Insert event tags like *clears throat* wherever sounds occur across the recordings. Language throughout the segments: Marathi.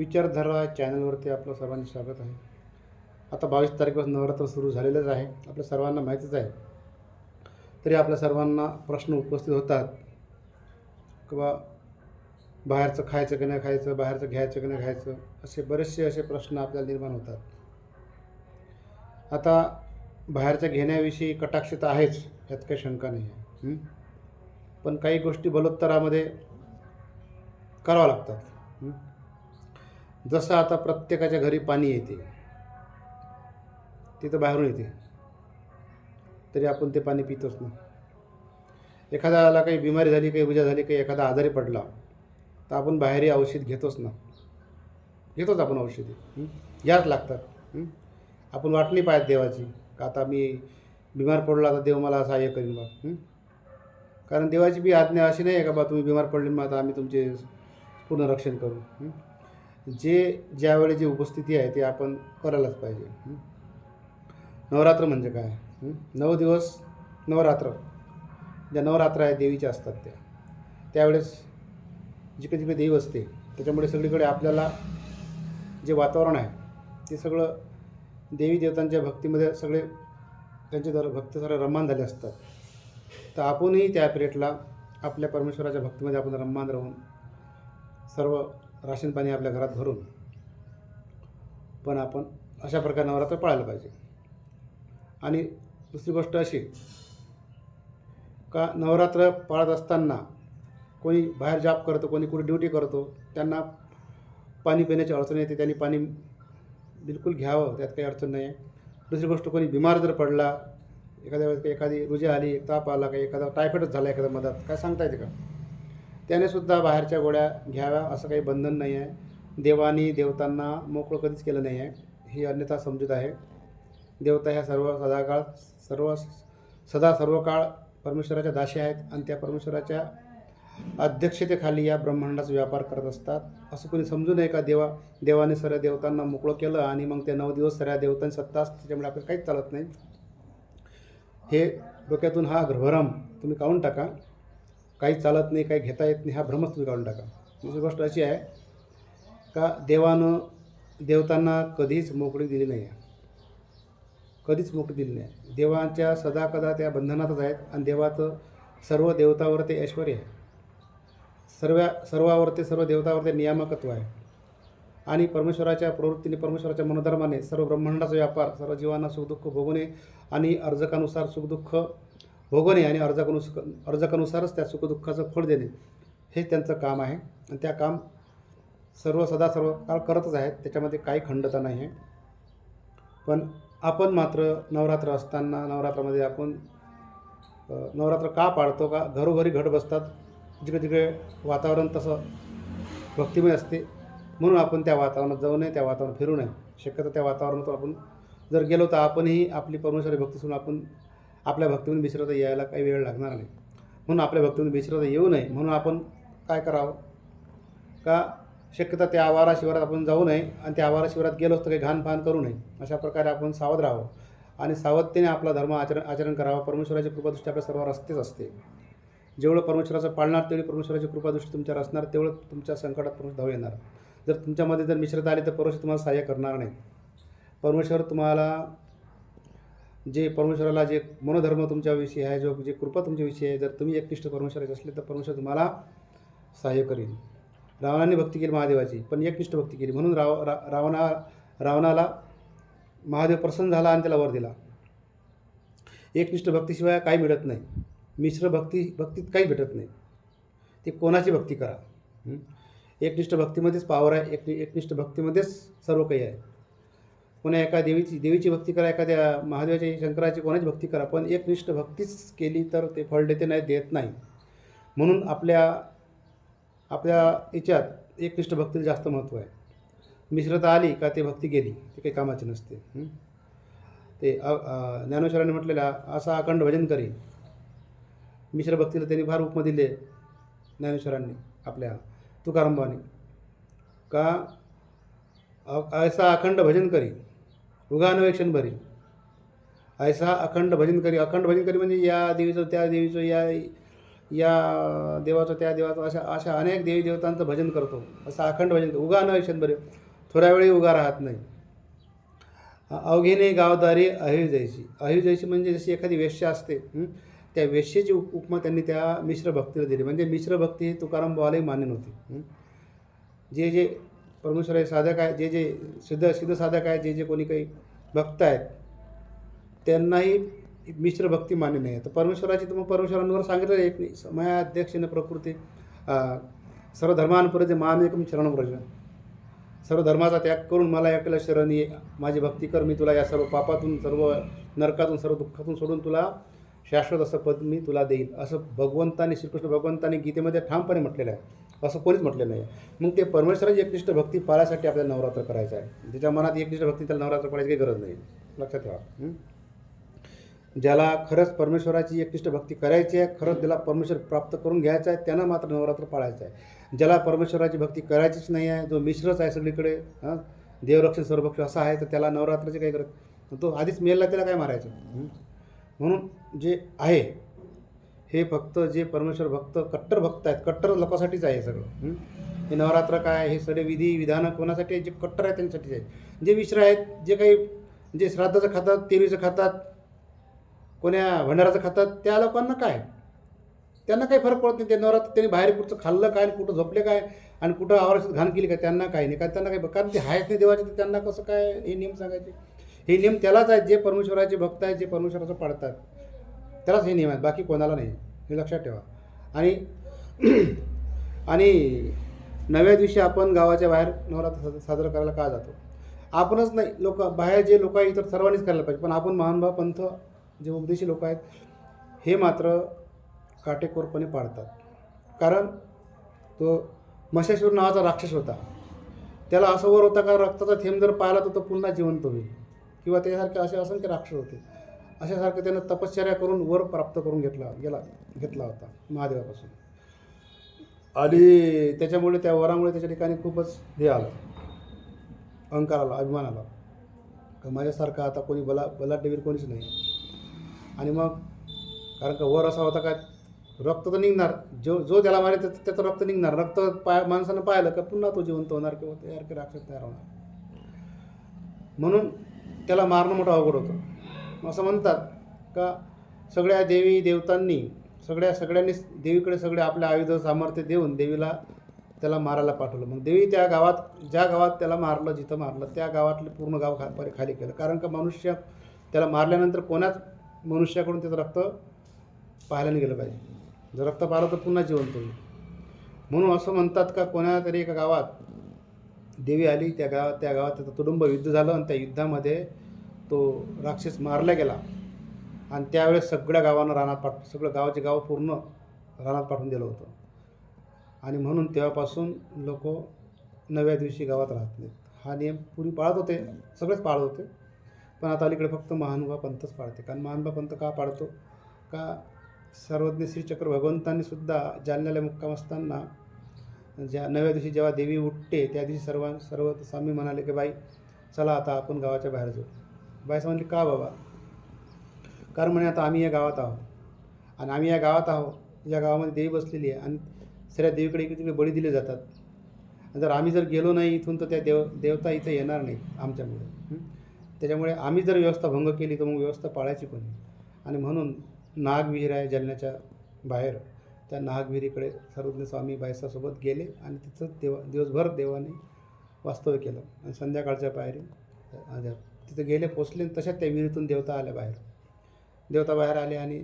विचारधारा चॅनलवरती आपलं सर्वांचे स्वागत आहे. आता बावीस तारखेपासून नवरात्र सुरू झालेलंच आहे. आपल्या सर्वांना माहितीच आहे. तरी आपल्या सर्वांना प्रश्न उपस्थित होतात. किंवा बाहेरचं खायचं की नाही खायचं बाहेरचं घ्यायचं की नाही घ्यायचं असे बरेचसे असे प्रश्न आपल्याला निर्माण होतात. आता बाहेरच्या घेण्याविषयी कटाक्ष तर आहेच यात काही शंका नाही आहे. पण काही गोष्टी बलोत्तरामध्ये कराव्या लागतात. जसं आता प्रत्येकाच्या घरी पाणी येते ते तर बाहेरून येते. तरी आपण ते पाणी पितोच ना. एखाद्याला काही बिमारी झाली काही उजा झाली काही एखादा आजारी पडला तर आपण बाहेरही औषध घेतोच ना. घेतोच आपण औषधी. याच घ्याच लागतात आपण वाट नाही पाहत देवाची का आता मी बिमार पडला तर देव मला सहाय्य करीन बा. कारण देवाची बी आज्ञा अशी नाही आहे का बा तुम्ही बिमार पडले मग आता आम्ही तुमचे पूर्ण रक्षण करू. जे ज्यावेळी जी उपस्थिती आहे ती आपण करायलाच पाहिजे. नवरात्र म्हणजे काय? नऊ दिवस नवरात्र. ज्या नवरात्र आहे देवीच्या असतात त्या. त्यावेळेस जिकडे जिकडे देव असते त्याच्यामुळे सगळीकडे आपल्याला जे वातावरण आहे ते सगळं देवी देवतांच्या भक्तीमध्ये सगळे त्यांचे जर भक्त सारे रमान झाले असतात. तर आपणही त्या पिरियडला आपल्या परमेश्वराच्या भक्तीमध्ये आपण रमान राहून सर्व राशन पाणी आपल्या घरात भरून पण आपण अशा प्रकारे नवरात्र पाळायला पाहिजे. आणि दुसरी गोष्ट अशी का नवरात्र पाळत असताना कोणी बाहेर जॉब करतो कोणी कुठे ड्युटी करतो त्यांना पाणी पिण्याची अडचण येते त्यांनी पाणी बिलकुल घ्यावं त्यात काही अडचण नाही आहे दुसरी गोष्ट कोणी बिमार जर पडला एखाद्या वेळेस काही एखादी रुजा आली ताप आला काही एखादा टायफॉइडच झाला एखाद्या मधात काय सांगता येते का? त्याने सुद्धा बाहेरच्या गोळ्या घ्याव्या असं काही बंधन नाही आहे. देवानी देवतांना मोकळं कधीच केलं नाही आहे. ही अन्यथा समजूत आहे. देवता ह्या सर्व सदाकाळ सर्व सदा सर्व काळ परमेश्वराच्या दाशी आहेत आणि त्या परमेश्वराच्या अध्यक्षतेखाली या ब्रह्मांडाचा व्यापार करत असतात. असं कोणी समजू नये का देवा देवाने सर्व देवतांना मोकळं केलं आणि मग ते नऊ दिवस सर्व देवतांनी सत्ता असते त्याच्यामुळे आपल्याला काहीच चालत नाही. हे डोक्यातून हा भ्रम तुम्ही काढून टाका. काही चालत नाही काही घेता येत नाही हा भ्रमच तुम्ही काढून टाका. दुसरी गोष्ट अशी आहे का देवानं देवतांना कधीच मोकळी दिली नाही आहे. कधीच मोकळी दिली नाही देवांच्या सदाकदा त्या बंधनातच आहेत आणि देवाचं सर्व देवतावर ते ऐश्वर आहे. सर्व सर्वावर ते सर्व देवतावर ते नियामकत्व आहे. आणि परमेश्वराच्या प्रवृत्तीने परमेश्वराच्या मनोधर्माने सर्व ब्रह्मांडाचा व्यापार सर्व जीवांना सुखदुःख भोगणे आणि अर्जकानुसार सुखदुःख भोगवणे आणि अर्जकानुस अर्जकानुसारच त्या सुखदुःखाचं फळ देणे हे त्यांचं काम आहे. आणि त्या काम सर्व सदा सर्व काळ करतच आहेत. त्याच्यामध्ये काही खंडता नाही आहे पण आपण मात्र नवरात्र असताना नवरात्रामध्ये आपण नवरात्र का पाळतो? का घरोघरी घट बसतात? जिकडे तिकडे वातावरण तसं भक्तिमय असते. म्हणून आपण त्या वातावरणात जाऊ नये त्या वातावरणात फिरू नये. शक्यतो त्या वातावरणातून आपण जर गेलो तर आपणही आपली परमेश्वरी भक्ती सोडून आपण आपल्या भक्तीतून विसरता यायला काही वेळ लागणार नाही. म्हणून आपल्या भक्तीतून विसरता येऊ नये. म्हणून आपण काय करावं? का शक्यता त्या आवारा शिवारात आपण जाऊ नये आणि त्या आवारा शिवारात गेलो तर काही घाणफान करू नये. अशा प्रकारे आपण सावध राहावं. आणि सावधतेने आपला धर्म आचरण आचरण करावं. परमेश्वराची कृपादृष्टी आपल्या सर्वांवर असतेच असते. जेवढं परमेश्वराचं पाळणार तेवढी परमेश्वराची कृपादृष्टी तुमच्यावर असणार तेवढं तुमच्या संकटात परमेश्वर धाव येणार. जर तुमच्यामध्ये जर मिश्रता आली तर परमेश्वर तुम्हाला सहाय्य करणार नाही. परमेश्वर तुम्हाला जे परमेश्वराला जे मनोधर्म तुमच्याविषयी आहे जो जे कृपा तुमच्याविषयी आहे जर तुम्ही एकनिष्ठ परमेश्वराचे असले तर परमेश्वर तुम्हाला सहाय्य करेल. रावणाने भक्ती केली महादेवाची पण एकनिष्ठ भक्ती केली. म्हणून राव रा रावणा रावणाला महादेव प्रसन्न झाला आणि त्याला वर दिला. एकनिष्ठ भक्तीशिवाय काही मिळत नाही. मिश्र भक्ती भक्तीत काही भेटत नाही. ते कोणाची भक्ती करा? एकनिष्ठ भक्तीमध्येच पावर आहे. एक एकनिष्ठ भक्तीमध्येच सर्व काही आहे. कोणा एका देवीची देवीची भक्ती करा एखाद्या महादेवाची शंकराची कोणाची भक्ती करा पण एकनिष्ठ भक्तीच केली तर ते फळ देते नाही देत नाही. म्हणून आपल्या आपल्या याच्यात एकनिष्ठ भक्तीला जास्त महत्त्व आहे. मिश्रता आली का ते भक्ती गेली ते काही कामाची नसते. ते ज्ञानेश्वराने ज्ञानेश्वरांनी म्हटलेला असा अखंड भजन करी मिश्र भक्तीला त्यांनी फार उपमा दिले ज्ञानेश्वरांनी आपल्या तुकारामबाने का? अ- ऐसा अखंड भजन करी युगानवेक्षण भरी ऐसा अखंड भजन करी अखंड भजन करी म्हणजे या देवीचं त्या देवीचं या या देवाचं त्या देवाचं अशा अशा अनेक देवी देवतांचं भजन करतो. असं अखंड भजन करतो. उगा न बरे थोड्या वेळी उगा राहत नाही. अवघेने गावदारी अहिजयशी अहिजयशी म्हणजे जशी एखादी वेश्या असते त्या वेश्येची उप उपमा त्यांनी त्या मिश्र भक्तीला दिली. म्हणजे मिश्र भक्ती ही तुकाराम बोवालाही मान्य नव्हती जे जे परमेश्वर हे साधक आहे जे जे सिद्ध सिद्ध साधक आहे जे जे कोणी काही भक्त आहेत त्यांनाही मिश्र भक्ती मान्य नाही. आहे तर परमेश्वराची तर मग परमेश्वरांवर सांगितलं एक नाही अध्यक्षेने प्रकृती सर्व धर्मांपर्यंत महामेकम शरण प्रज सर्व धर्माचा त्याग करून मला एकट्याला शरण ये माझी भक्ती कर मी तुला या सर्व पापातून सर्व नरकातून सर्व दुःखातून सोडून तुला शाश्वत असं पद मी तुला देईल असं भगवंताने श्रीकृष्ण भगवंताने गीतेमध्ये ठामपणे म्हटलेलं आहे. असं कोणीच म्हटलं नाही. मग ते परमेश्वराची एकनिष्ठ भक्ती पाळायसाठी आपल्याला नवरात्र करायचं आहे. त्याच्या मनात एकनिष्ठ भक्ती त्याला नवरात्र पाळायची काही गरज नाही. लक्षात ठेवा. ज्याला खरंच परमेश्वराची एकनिष्ठ भक्ती करायची आहे खरंच त्याला परमेश्वर प्राप्त करून घ्यायचं आहे त्यांना मात्र नवरात्र पाळायचं आहे. ज्याला परमेश्वराची भक्ती करायचीच नाही आहे जो मिश्रच आहे सगळीकडे हां? देवरक्षण सर्वभक्ष असा आहे तर त्याला नवरात्राची काही गरज तो आधीच मेलला त्याला काय मारायचं? म्हणून जे आहे हे फक्त जे परमेश्वर भक्त कट्टर भक्त आहेत कट्टर लोकांसाठीच आहे सगळं. हे? नवरात्र काय हे सगळे विधी विधानं कोणासाठी आहे जे कट्टर आहे त्यांच्यासाठीच आहे जे मिश्र आहेत जे काही जे श्राद्धाचं खातात तेरीचं खातात कोण्या भंडाराचं खातात त्या लोकांना काय? त्यांना काही फरक पडत नाही. ते नवरात्र त्यांनी बाहेर कुठचं खाल्लं काय आणि कुठं झोपले काय आणि कुठं आवारात घाण केली काय त्यांना काही नाही. कारण त्यांना काही कारण ते आहेत नाही देवाचे तर त्यांना कसं काय हे नियम सांगायचे? हे नियम त्यालाच आहेत जे परमेश्वराचे भक्त आहेत जे परमेश्वराचं पाळतात त्यालाच हे नियम आहेत बाकी कोणाला नाही हे लक्षात ठेवा. आणि *clears throat* आणि नव्या दिवशी आपण गावाच्या बाहेर नवरात्र साज- साजरा करायला का जातो? आपणच नाही लोक बाहेर जे लोक आहे इतर सर्वांनीच करायला पाहिजे. पण आपण महानभाव पंथ जे उपदेशी लोक आहेत हे मात्र काटेकोरपणे पाळतात. कारण तो मशेश्वर नावाचा राक्षस होता. त्याला असं वर होता का रक्ताचा थेंब जर पाहिला तर तो पुन्हा जिवंत होईल. किंवा त्यासारखे असे असंख्य राक्षस होते. अशासारखं त्यानं तपश्चर्या करून वर प्राप्त करून घेतला गेला घेतला होता महादेवापासून. आणि त्याच्यामुळे त्या वरामुळे त्याच्या ठिकाणी खूपच हे आलं अहंकार आला अभिमान आला. का माझ्यासारखा आता कोणी बला बलाढ्यवीर कोणीच नाही. आणि मग कारण का वर असा होता का रक्त तर निघणार. जो जो त्याला मारे त्याचं त्याचं रक्त निघणार. रक्त पाय माणसानं पाहिलं का पुन्हा तो जिवंत होणार किंवा तयार की राक्षस तयार होणार. म्हणून त्याला मारणं मोठं अवघड होतं. असं म्हणतात का सगळ्या देवी देवतांनी सगळ्या सगळ्यांनी देवीकडे सगळे आपले आयुध सामर्थ्य देऊन देवीला त्याला मारायला पाठवलं. मग देवी त्या गावात ज्या गावात त्याला मारलं जिथं मारलं त्या गावातलं पूर्ण गाव खा खाली केलं. कारण का मनुष्य त्याला मारल्यानंतर कोणाच मनुष्याकडून त्याचं रक्त पाहायला नाही गेलं पाहिजे. जर रक्त पाहिलं तर पुन्हा जिवंत होईल. म्हणून असं म्हणतात का कोणा तरी एका गावात देवी आली त्या गावात त्या गावात त्याचं तुडुंब युद्ध झालं आणि त्या युद्धामध्ये तो राक्षस मारला गेला. आणि त्यावेळेस सगळ्या गावांना रानात पाठ सगळं गावाचे गाव पूर्ण रानात पाठवून दिलं होतं. आणि म्हणून तेव्हापासून लोक नव्या दिवशी गावात राहत नाहीत. हा नियम पूर्वी पाळत होते सगळेच पाळत होते. पण आता अलीकडे फक्त महानुभा पंथच पाळते. कारण महानुभा पंथ का पाळतो? का सर्वज्ञ श्रीचक्र भगवंतांनी सुद्धा जालन्याला मुक्काम असताना ज्या नव्या दिवशी जेव्हा देवी उठते त्या दिवशी सर्व सर्व स्वामी म्हणाले की बाई चला आता आपण गावाच्या बाहेर जाऊ. बायसा म्हणली का बाबा? कारण म्हणे आता आम्ही या गावात आहोत. आणि आम्ही या गावात आहोत या गावामध्ये देवी बसलेली आहे आणि सगळ्या देवीकडे इकडे तिकडे बळी दिले जातात. आणि जर आम्ही जर गेलो नाही इथून तर त्या देव देवता इथं येणार नाही आमच्यामुळे. त्याच्यामुळे आम्ही जर व्यवस्था भंग केली तर मग व्यवस्था पाळायची पण आहे. आणि म्हणून नागविहीर आहे जालन्याच्या बाहेर. त्या नागविहिरीकडे सर्वज्ञ स्वामी बायसासोबत गेले आणि तिथं देवा दिवसभर देवाने वास्तव्य केलं. आणि संध्याकाळच्या पायरी अं, तिथं गेले पोचले आणि तशाच त्या विहिरीतून देवता आल्या बाहेर. देवता बाहेर आले आणि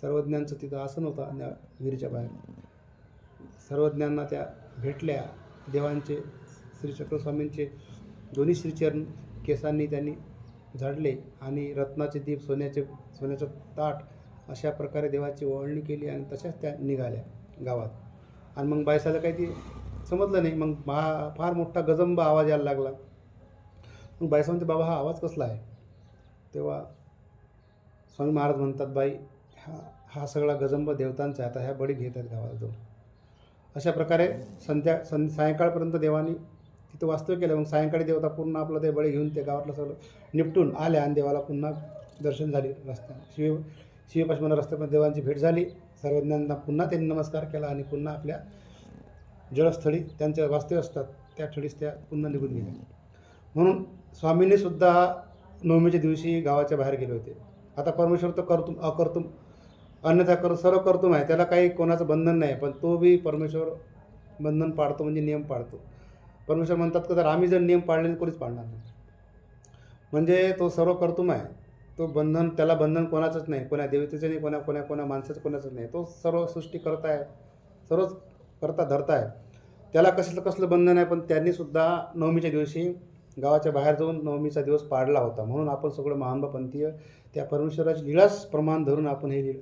सर्वज्ञांचं तिथं आसन होतं विहिरीच्या बाहेर. सर्वज्ञांना त्या भेटल्या. देवांचे श्री चक्रस्वामींचे दोन्ही श्रीचरण केसांनी त्यांनी झाडले आणि रत्नाचे दीप सोन्याचे सोन्याचं ताट अशा प्रकारे देवाची ओळणी केली आणि तशाच त्या निघाल्या गावात. आणि मग बायसाला काही ती समजलं नाही. मग महा फार मोठा गजंब आवाज यायला लागला. मग बाई म्हणते बाबा हा आवाज कसला आहे? तेव्हा स्वामी महाराज म्हणतात बाई हा हा सगळा गजंब देवतांचा आहे. आता ह्या बळी घेत आहेत गावात जाऊन. अशा प्रकारे संध्या सं सायंकाळपर्यंत देवानी तिथं वास्तव्य केलं. मग सायंकाळी देवता पूर्ण आपलं ते बळी घेऊन ते गावातलं सगळं निपटून आल्या आणि देवाला पुन्हा दर्शन झाले रस्त्याने शिव शिवपाशमना रस्त्यामध्ये देवांची भेट झाली. सर्वज्ञांना पुन्हा त्यांनी नमस्कार केला आणि पुन्हा आपल्या जळस्थळी त्यांच्या वास्तव्य असतात. त्या ठळीस त्या पुन्हा निघून गेल्या. म्हणून स्वामींनी सुद्धा नवमीच्या दिवशी गावाच्या बाहेर गेले होते. आता परमेश्वर तर करतुम अकर्तुम अन्यथा कर सर्व करतुम आहे. त्याला काही कोणाचं बंधन नाही पण तो बी परमेश्वर बंधन पाळतो म्हणजे नियम पाळतो परमेश्वर म्हणतात का तर आम्ही जर नियम पाळले तर कोणीच पाळणार नाही. म्हणजे तो सर्व कर्तुम आहे. तो बंधन त्याला बंधन कोणाचंच नाही. कोणा देवतेचं नाही कोणा कोणा कोणा माणसाचं कोणाचंच नाही. तो सर्व सृष्टी करता आहे. सर्वच करता धरता आहे. त्याला कसलं कसलं बंधन आहे पण त्यांनीसुद्धा नवमीच्या दिवशी गावाच्या बाहेर जाऊन नवमीचा दिवस पाडला होता. म्हणून आपण सगळं महानभापंथीय त्या परमेश्वराची लिळाच प्रमाण धरून आपण हे लीळ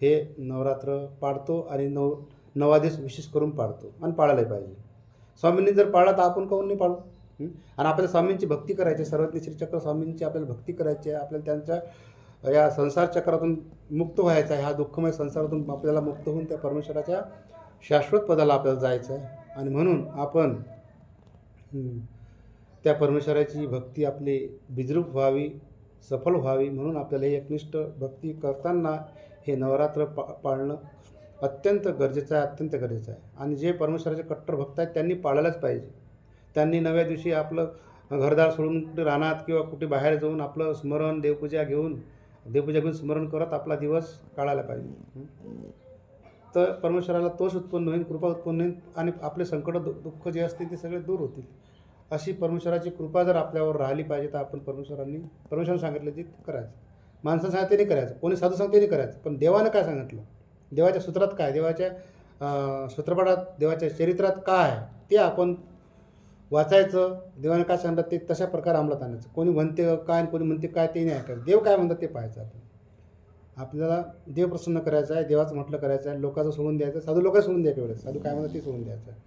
हे नवरात्र पाडतो आणि नव नवा दिवस विशेष करून पाडतो. आणि पाळायला पाहिजे. स्वामींनी जर पाळला तर आपण काहून नाही पाळू? आणि आपल्याला स्वामींची भक्ती करायची सर्वज्ञ श्रीचक्र स्वामींची आपल्याला भक्ती करायची आहे आपल्याला त्यांच्या या संसार चक्रातून मुक्त व्हायचं आहे ह्या दुःखमय संसारातून आपल्याला मुक्त होऊन त्या परमेश्वराच्या शाश्वत पदाला आपल्याला जायचं आहे. आणि म्हणून आपण त्या परमेश्वराची भक्ती आपली बिजरूप व्हावी सफल व्हावी म्हणून आपल्याला ही एकनिष्ठ भक्ती करताना हे नवरात्र पा पाळणं अत्यंत गरजेचं आहे अत्यंत गरजेचं आहे. आणि जे परमेश्वराचे कट्टर भक्त आहेत त्यांनी पाळायलाच पाहिजे. त्यांनी नव्या दिवशी आपलं घरदार सोडून कुठे रानात किंवा कुठे बाहेर जाऊन आपलं स्मरण देवपूजा घेऊन देवपूजा घेऊन स्मरण करत आपला दिवस काढायला पाहिजे. तर परमेश्वराला तोष उत्पन्न होईल कृपा उत्पन्न होईल आणि आपले संकट दु दुःख जे असतील ते सगळे दूर होतील. अशी परमेश्वराची कृपा जर आपल्यावर राहिली पाहिजे तर आपण परमेश्वरांनी परमेश्वराने सांगितलं ते करायचं. माणसं सांगते नाही करायचं. कोणी साधू सांगते नाही करायचं. पण देवानं काय सांगितलं? देवाच्या सूत्रात काय? देवाच्या सूत्रपटात देवाच्या चरित्रात काय आहे? ते आपण वाचायचं. देवाने काय सांगतात ते तशा प्रकारे अंमलात आणायचं. कोणी म्हणते काय आणि कोणी म्हणते काय ते नाही ऐकायचं. देव काय म्हणतात ते पाहायचं आपण. आपल्याला देव प्रसन्न करायचा आहे देवाचं म्हटलं करायचं आहे लोकांचं सोडून द्यायचं साधू लोकांचं सोडून द्यायचं एवढं. साधू काय म्हणतात ते सोडून द्यायचं आहे.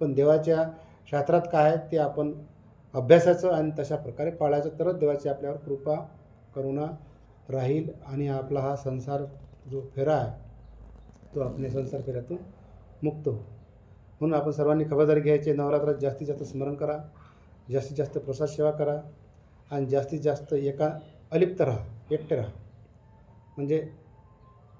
पण देवाच्या शास्त्रात काय आहे ते आपण अभ्यासाचं आणि तशा प्रकारे पाळायचं तरच देवाची आपल्यावर कृपा करुणा राहील आणि आपला हा संसार जो फेरा आहे तो आपल्या संसार फेऱ्यातून मुक्त हो म्हणून आपण सर्वांनी खबरदारी घ्यायची नवरात्रात जास्तीत जास्त स्मरण करा जास्तीत जास्त प्रसाद सेवा करा आणि जास्तीत जास्त एका अलिप्त राहा एकटे राहा. म्हणजे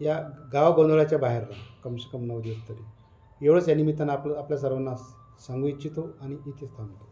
या गाव गोंधळाच्या बाहेर राहा कमसे कम नऊ दिवस तरी. एवढंच या निमित्तानं आपलं आपल्या सर्वांना सांगू इच्छितो आणि इथेच थांबतो.